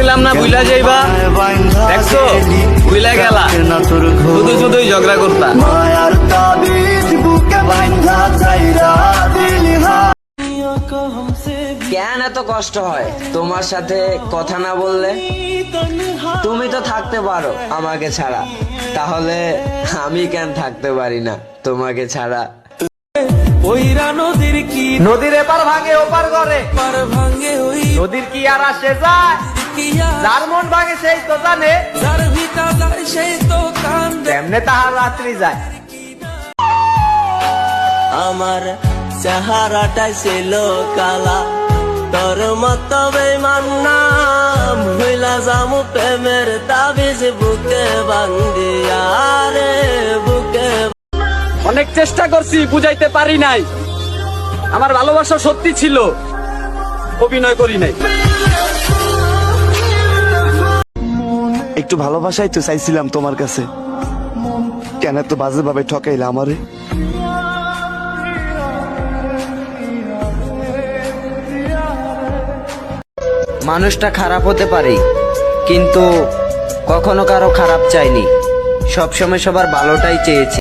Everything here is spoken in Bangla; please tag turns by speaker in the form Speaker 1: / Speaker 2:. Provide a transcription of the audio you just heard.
Speaker 1: বলছিলাম না বুইলা যাইবা। দেখছ? বুইলা গেলা। শুধু শুধুই ঝগড়া করতা।
Speaker 2: কেন এত কষ্ট হয়? তোমার সাথে কথা না বললে? তুমি তো থাকতে পারো আমাকে ছাড়া। তাহলে আমি কেন থাকতে পারি না তোমাকে ছাড়া?
Speaker 3: ওইরা নদীর কি
Speaker 1: নদীর এপার ভাঙে ওপার করে
Speaker 3: পার ভাঙে ওই
Speaker 1: নদীর কি আর আসে যায়? যার মন ভাঙে সেই তো জানে।
Speaker 3: যার ভিটা যায় সেই তো কান্দে।
Speaker 1: তেমনে তাহার রাত্রি যায়।
Speaker 3: আমার চেহারাটাই ছিল কালা। তোর মত বেমান নাম হইলা জামু প্রেমের তাবিজ বুকে বান্দিয়া রে বুকে
Speaker 1: অনেক চেষ্টা করছি বুঝাইতে পারি নাই। আমার ভালোবাসা সত্যি ছিল। অভিনয় করি নাই।
Speaker 4: একটু ভালোবাসাই তো চাইছিলাম তোমার কাছে। কেন তো বাজে ভাবে ঠকাইলে আমারে?
Speaker 2: মানুষটা খারাপ হতে পারে, কিন্তু কখনো কারও খারাপ চাইনি সবসময় সবার ভালোটাই চেয়েছি।